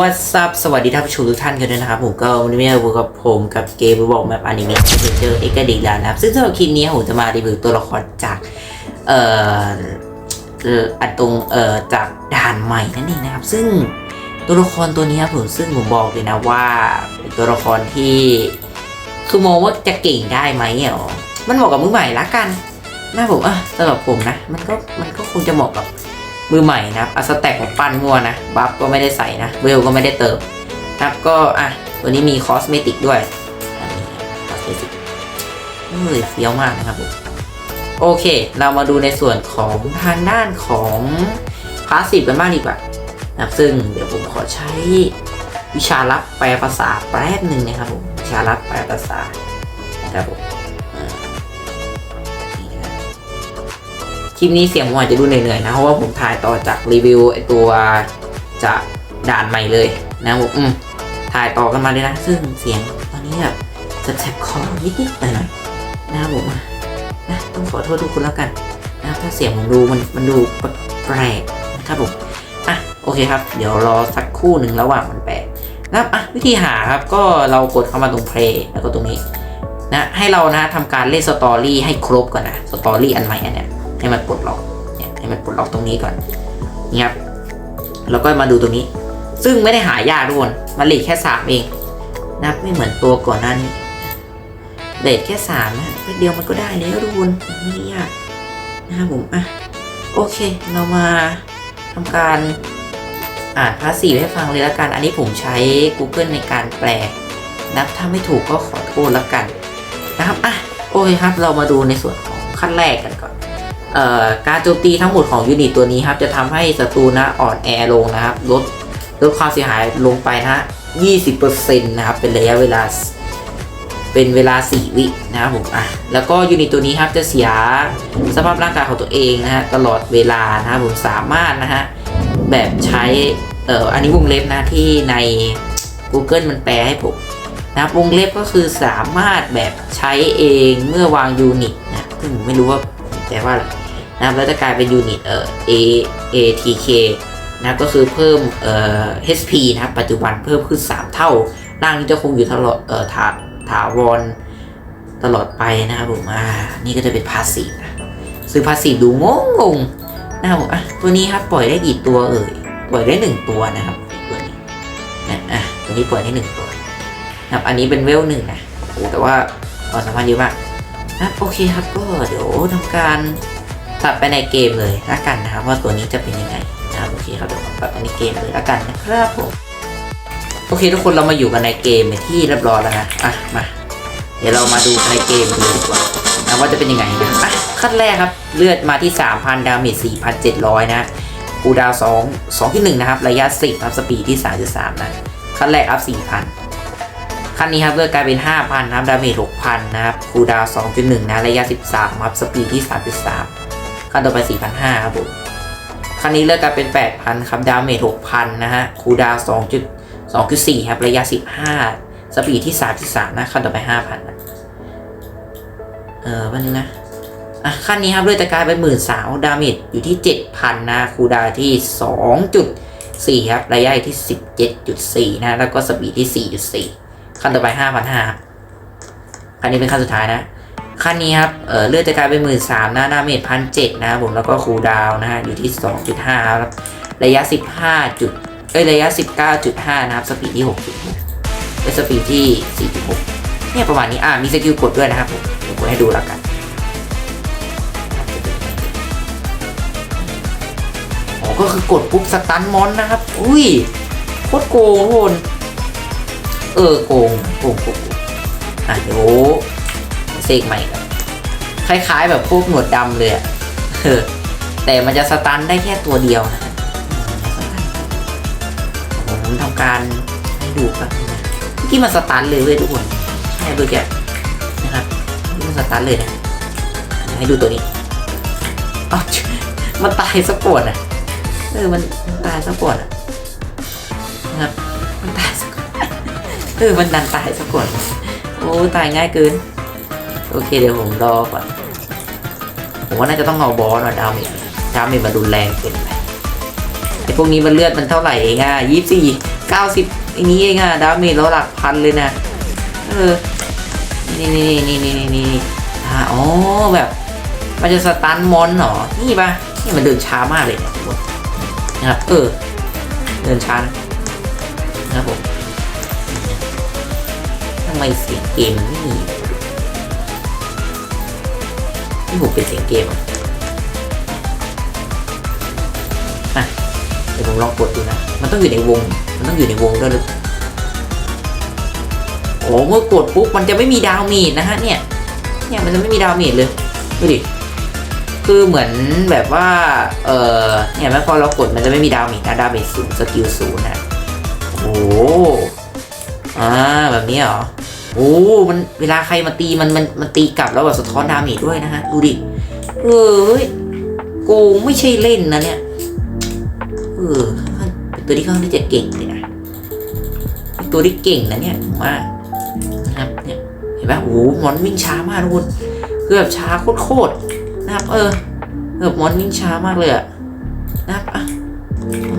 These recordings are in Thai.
วัสซับสวัสดีท่านผู้ชมทุกท่านกันด้วยนะครับ ผมก็วันนี้มาพบกับผมกับเกมบอกแมปอนิเมะเจอเอ็กซ์ดีแล้วนะครับ ซึ่งสำหรับคลิปนี้ผมจะมารีวิวตัวละครจาก เอ่ออันตรงเอ่อจากด่านใหม่นั่นเองนะครับ ซึ่งตัวละครตัวนี้ครับผมซึ่งผมบอกเลยนะว่าเป็นตัวละครที่คือมองว่าจะเก่งได้ไหมอะอ๋อมันเหมาะกับมือใหม่ละกันนะผมอะสำหรับผมนะ มันก็มันก็คงจะเหมาะกับ มือใหม่นะครับอัสแต็กของปั้นมั่วนะบัฟก็ไม่ได้ใส่นะเวลก็ไม่ได้เติมนะครับก็อะตัวนี้มีคอสเมติกด้วยอันนี้คอสเมติกเฮ้ยเฟี้ยวมากนะครับผมโอเค เรามาดูในส่วนของทางด้านของพาสซีฟกันบ้างดีกว่านะครับซึ่งเดี๋ยวผมขอใช้วิชาลับแปลภาษาแป๊บหนึ่งนะครับผมวิชาลับแปลภาษานะครับผม คลิปนี้เสียงผมอาจจะดูเหนื่อยๆนะ เพราะว่าผมถ่ายต่อจากรีวิวไอตัวจากด่านใหม่เลยนะผมอืมถ่ายต่อกันมาเลยนะ ซึ่งเสียงตอนนี้แบบแสบคอนิดๆหน่อยๆนะครับผมนะต้องขอโทษทุกคนแล้วกันนะถ้าเสียงผมดูมันมันดูแปลกนะครับผมอะโอเคครับ เดี๋ยวรอสักคู่หนึ่งระหว่างมันแปลนะครับอะวิธีหาครับก็เรากดเข้ามาตรงเพลย์แล้วก็ตรงนี้นะให้เรานะทำการเล่นสตอรี่ให้ครบก่อนนะสตอรี่อันใหม่อันเนี้ย ให้มันปลดล็อกเนี่ยให้มันปลดล็อกตรงนี้ก่อนนี่ครับแล้วก็มาดูตรงนี้ ซึ่งไม่ได้หายากทุกคนมันเลทแค่สามเองนับไม่เหมือนตัวก่อนหน้านี้เลทแค่สามนะเดียวมันก็ได้แล้วทุกคนไม่ได้ยากนะครับผมอะโอเค เรามาทำการอ่านภาษีให้ฟังเลยละกัน อันนี้ผมใช้ Google ในการแปลนับถ้าไม่ถูกก็ขอโทษละกันนะครับ อะ โอเคครับ เรามาดูในส่วนของขั้นแรกกัน การโจมตีทั้งหมดของยูนิตตัวนี้ครับจะทำให้ศัตรูนะอ่อนแอลงนะครับ ลดลดความเสียหายลงไปนะฮะ20%นะครับ เป็นระยะเวลา เป็นเวลา 4 วินะครับผมอะแล้วก็ยูนิตตัวนี้ครับจะเสียสภาพร่างกายของตัวเองนะฮะตลอดเวลานะครับผมสามารถนะฮะแบบใช้เอ่ออันนี้วงเล็บนะที่ใน Google มันแปลให้ผมนะวงเล็บก็คือสามารถแบบใช้เองเมื่อวางยูนิตนะซึ่งผมไม่รู้ว่าแปลว่าอะไร นะครับแล้วจะกลายเป็นยูนิตเอ่อ A ATK นะครับก็คือเพิ่มเอ่อ HP นะครับปัจจุบันเพิ่มขึ้น 3 เท่า ร่างนี้จะคงอยู่ตลอดเอ่อถาถาวรตลอดไปนะครับผมอ่านี่ก็จะเป็นพาสซีฟนะซึ่งพาสซีฟดูงงงนะครับผมอะตัวนี้ครับปล่อยได้กี่ตัวเอ่ยปล่อยได้หนึ่งตัวนะครับตัวนี้นะอะตัวนี้ปล่อยได้หนึ่งตัวนะครับอันนี้เป็นเวลหนึ่งนะโอ้แต่ว่าความสามารถเยอะมากนะโอเคครับก็เดี๋ยวทำการ ตัดไปในเกมเลยละกันนะครับว่าตัวนี้จะเป็นยังไงนะครับโอเคครับเดี๋ยวผมตัดไปในเกมเลยละกันนะครับผมโอเคทุกคนเรามาอยู่กันในเกมที่เรียบร้อยแล้วนะอะมาเดี๋ยวเรามาดูในเกมเลยดีกว่านะว่าจะเป็นยังไงนะอะขั้นแรกครับเลือดมาที่ 3,000 ดาเมจ4,700 นะคูดาว2 2ที่1นะครับ ระยะ 10ครับสปีดที่ 3.3 นะ ขั้นแรกอัพ 4,000 ขั้นนี้ครับเลือดกลายเป็น 5,000ครับ ดาเมจ 6,000 นะครับคูดาวน์2.1 นะ ระยะ 13 ครับสปีดที่ 3.3 ขั้นต่อไป 4,500 ครับผมขั้นนี้เลือกกลายเป็น 8,000 ครับ ดาเมจ6,000 นะฮะ คูดาว 2 2.4 ครับ ระยะ 15 สปีดที่ 3.3 นะ ขั้นต่อไป 5,000นะเออวันนึงนะ อะ ขั้นนี้ครับเลือกจะกลายเป็น13,000ดาเมจอยู่ที่ 7,000 นะ คูดาวที่ 2.4 ครับ ระยะที่ 17.4 นะ แล้วก็สปีดที่ 4.4 ขั้นต่อไป 5,500 ครับขั้นนี้เป็นขั้นสุดท้ายนะ ขั้นนี้ครับเออเลือดจะกลายเป็นหมื่นสามนะดาเมจพันเจ็ดนะครับผมแล้วก็คูลดาวนะฮะอยู่ที่สองจุดห้าครับระยะสิบห้าจุดเอ้ยระยะสิบเก้าจุดห้านะครับสปีดที่หกจุดหกเป็นสปีดที่สี่จุดหกเนี่ยประมาณนี้อ่ามีสกิลกดด้วยนะครับผมเดี๋ยวกดให้ดูแล้วกันอ๋อก็คือกดปุ๊บสตันมอนนะครับ อุ้ยโคตรโกงทุกคนเออโกงโกงโกงโกงอะเดี๋ยว เสกใหม่คล้ายๆ แบบพวกหนวดดำเลยอะแต่มันจะสตันได้แค่ตัวเดียวนะครับผมทำการให้ดูครับเมื่อกี้มันสตันเลยเว้ยทุกคนใช่เมื่อกี้นะครับมันสตันเลยนะให้ดูตัวนี้อ้าวมันตายสะกดอะเออมันตายสะกดอะนะครับมันตายสะกดเออมันดันตายสะกดโอ้ตายง่ายเกิน โอเคเดี๋ยวผมรอก่อน ผมว่าน่าจะต้องเอาบอสมาดาวเมจดาวเมจมารุแรงเกินไปไอพวกนี้มันเลือดมันเท่าไหร่เองอะยี่สี่เก้าสิบอันนี้เองอะดาเมจเราหลักพันเลยนะเออนี่นี่นี่นี่นี่นี่นี่อ่าอ๋อแบบ มันจะสตันมอนเหรอ นี่ปะนี่มันเดินช้ามากเลยเนี่ยทุกคนะครับ เออ เดินช้านะครับผมทำไมเสียงเกมนไม่มี นี่ผมเป็นเสียงเกมอะเดี๋ยวผมลองกดดูนะ มันต้องอยู่ในวง มันต้องอยู่ในวงด้วยหรือโอ้เมื่อกดปุ๊บมันจะไม่มีดาวเมจนะฮะเนี่ย เนี่ยมันจะไม่มีดาวเมจเลยดูดิคือเหมือนแบบว่า เออเนี่ยแม้พอเรากดมันจะไม่มีดาวเมจนะดาวเมจศูนย์สกิลศูนย์นะโอ้โหอ่าแบบนี้เหรอ โอ้มันเวลาใครมาตีมันมันมันตีกลับแล้วแบบสะท้อนดาเมจด้วยนะฮะ ดูดิเอ้ยโกงไม่ใช่เล่นนะเนี่ยเออตัวที่ค่อนข้างที่จะเก่งเลยนะตัวที่เก่งนะเนี่ยผมว่านะครับเนี่ยเห็นไหมโอ้โหมอนวิ่งช้ามากทุกคนคือแบบช้าโคตรๆนะครับ เออเออมอนวิ่งช้ามากเลยอะนะครับอะ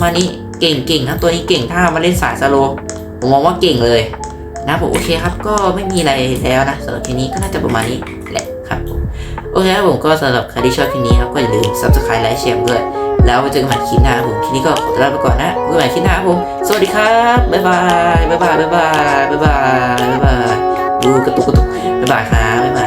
มานี้เก่งเก่งนะตัวนี้เก่งถ้ามาเล่นสายสโลผมมองว่าเก่งเลย นะผมโอเคครับก็ไม่มีอะไรแล้วนะสำหรับคลิปนี้ก็น่าจะประมาณนี้แหละครับผมโอเคครับผมก็สำหรับใครที่ชอบคลิปนี้ครับก็อย่าลืม subscribe ไลค์แชร์ด้วย แล้วไว้เจอกันใหม่คลิปหน้าผมคลิปนี้ก็ขอลาไปก่อนนะไว้เจอกันใหม่คลิปหน้าครับผมสวัสดีครับบ๊ายบายบ๊ายบายบ๊ายบายบ๊ายบายบ๊ายบายดูกระตุกกระตุกบ๊ายบายครับบ๊ายบาย